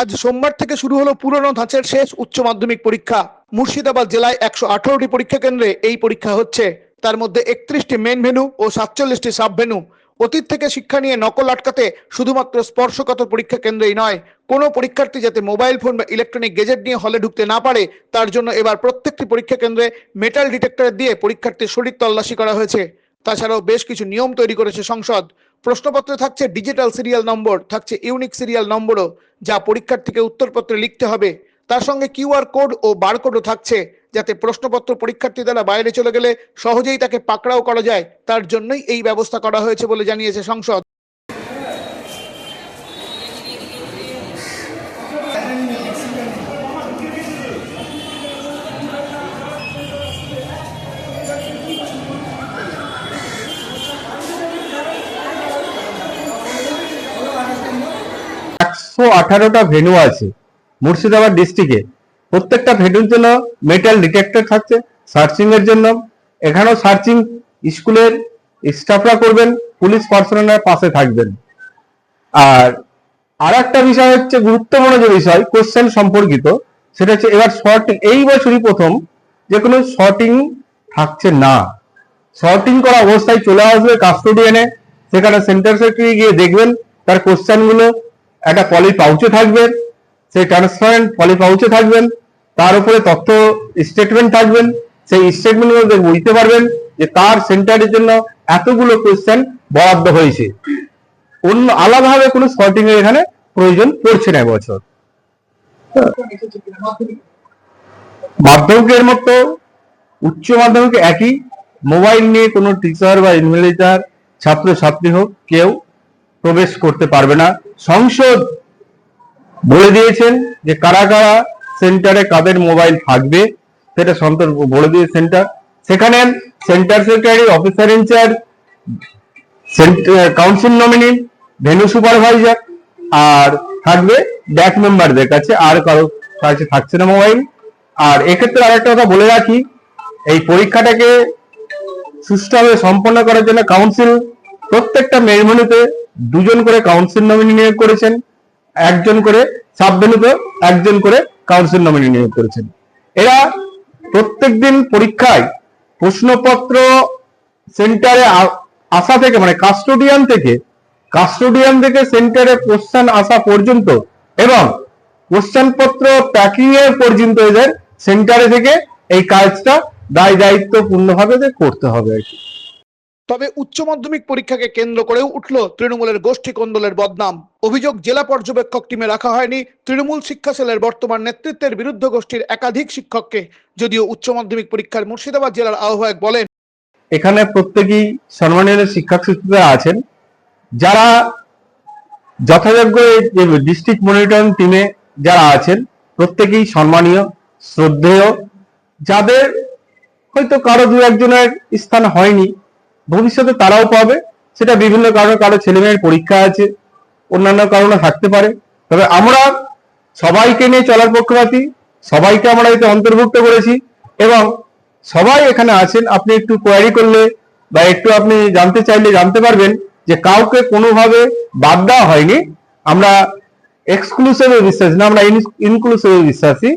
আজ সোমবার থেকে শুরু হলো পুরনো ধাঁচের শেষ উচ্চ মাধ্যমিক পরীক্ষা। মুর্শিদাবাদ জেলায় একশো আঠারোটি পরীক্ষা কেন্দ্রে এই পরীক্ষা হচ্ছে। তার মধ্যে একত্রিশটি মেন ভেনু ও সাতচল্লিশটি সাব ভেনু অতীত থেকে শিক্ষা নিয়ে নকল আটকাতে শুধুমাত্র স্পর্শগত পরীক্ষা কেন্দ্রেই নয়, কোনো পরীক্ষার্থী যাতে মোবাইল ফোন বা ইলেকট্রনিক গেজেট নিয়ে হলে ঢুকতে না পারে, তার জন্য এবার প্রত্যেকটি পরীক্ষা কেন্দ্রে মেটাল ডিটেক্টর দিয়ে পরীক্ষার্থীর শরীর তল্লাশি করা হয়েছে। তাছাড়াও বেশ কিছু নিয়ম তৈরি করেছে সংসদ। প্রশ্নপত্রে থাকছে ডিজিটাল সিরিয়াল নম্বর থাকছে ইউনিক সিরিয়াল নম্বরও যা পরীক্ষার্থীকে উত্তরপত্রে লিখতে হবে। তার সঙ্গে কিউআর কোড ও বারকোডও থাকছে, যাতে প্রশ্নপত্র পরীক্ষার্থী দ্বারা বাইরে চলে গেলে সহজেই তাকে পাকড়াও করা যায়। তার জন্যই এই ব্যবস্থা করা হয়েছে বলে জানিয়েছে সংসদ। একশো আঠারোটা ভেনু আছে মুর্শিদাবাদ ডিস্ট্রিক্টে প্রত্যেকটা ভেনুর জন্য মেটাল ডিটেক্টর থাকছে সার্চিং এর জন্য। এখানেও সার্চিং স্কুলের স্টাফরা করবেন পুলিশ পার্সোনালের পাশে থাকবেন। আর আর একটা বিষয় হচ্ছে গুরুত্বপূর্ণ যে বিষয় কোশ্চেন সম্পর্কিত, সেটা হচ্ছে এবার শর্টিং এই বছরই প্রথম যে কোনো শর্টিং থাকছে না। শর্টিং করা অবস্থায় চলে আসবে কাস্টোডিয়ানে সেখানে সেন্টার সেক্রেটারি গিয়ে দেখবেন, তার কোশ্চেনগুলো একটা পলি পাউচে থাকবেন, সেই ট্রান্সপারেন্ট পলি পাউচে থাকবেন, তার উপরে তথ্য স্টেটমেন্ট থাকবেন, সেই স্টেটমেন্ট মধ্যে বুঝতে পারবেন যে তার সেন্টারের জন্য এতগুলো কোয়েশ্চেন বরাদ্দ হয়েছে। অন্য আলাদাভাবে কোনো শর্টিং এর এখানে প্রয়োজন পড়ছে না এবছর। মাধ্যমিকের মতো, উচ্চ মাধ্যমিক একই মোবাইল নিয়ে কোনো টিচার বা ইনভিজিলেটর ছাত্র ছাত্রী হোক, কেউ প্রবেশ করতে পারবে না। সংসদ বলে দিয়েছেন যে কারা কারা সেন্টারে কাদের মোবাইল থাকবে, সেটা সন্তর বলে দিয়ে সেন্টার। সেখানে centre secretary, officer in-charge council nominee venue supervisor, আর থাকবে ব্যাক মেম্বারদের কাছে, আর কারও কাছে থাকছে না মোবাইল। আর এক্ষেত্রে আরেকটা কথা বলে রাখি, এই পরীক্ষাটাকে সুষ্ঠুভাবে সম্পন্ন করার জন্য কাউন্সিল প্রত্যেকটা মেরমনিতে দুজন করে কাউন্সিল নমিনি নিয়োগ করেছেন, একজন করে সাবভেনুতে একজন করে কাউন্সিল নমিনি নিয়োগ করেছেন। এরা প্রত্যেকদিন পরীক্ষায় প্রশ্নপত্র সেন্টারে আসা থেকে মানে কাস্টোডিয়ান থেকে কাস্টোডিয়ান থেকে সেন্টারে কোশ্চেন আসা পর্যন্ত এবং কোশ্চেন পত্র প্যাকিং এর পর্যন্ত এদের সেন্টারে থেকে এই কাজটা দায় দায়িত্ব পূর্ণভাবে করতে হবে আর কি। তবে উচ্চ মাধ্যমিক পরীক্ষাকে কেন্দ্র করেও উঠল তৃণমূলের গোষ্ঠী কোন্দলের বদনাম। অভিযোগ জেলা পর্যবেক্ষক টিমে রাখা হয়নি। তৃণমূল শিক্ষা সেলের বর্তমান নেতৃত্বের বিরুদ্ধ গোষ্ঠীর একাধিক শিক্ষককে, যদিও উচ্চ মাধ্যমিক পরীক্ষার মুর্শিদাবাদ জেলার আহ্বায়ক বলেন। এখানে প্রত্যেকেই সম্মানীয় শিক্ষক শিক্ষিকা আছেন। যারা যথাযোগ্য ডিস্ট্রিক্ট মনিটরিং টিমে যারা আছেন, প্রত্যেকেই সম্মানীয়, শ্রদ্ধেয়। যাদের হয়তো কারও দু একজনের স্থান হয়নি ভবিষ্যতে তারাও পাবে। সেটা বিভিন্ন কারণে কারও ছেলে মেয়ের পরীক্ষা আছে, অন্যান্য কারণে থাকতে পারে। তবে আমরা সবাইকে নিয়ে চলার পক্ষপাতী, সবাইকে আমরা এতে অন্তর্ভুক্ত করেছি এবং সবাই এখানে আছেন। আপনি একটু কোয়ারি করলে বা একটু আপনি জানতে চাইলে জানতে পারবেন যে কাউকে কোনোভাবে বাদ দেওয়া হয়নি। আমরা এক্সক্লুসিভে বিশ্বাসী না, আমরা ইনক্লুসিভে বিশ্বাসী।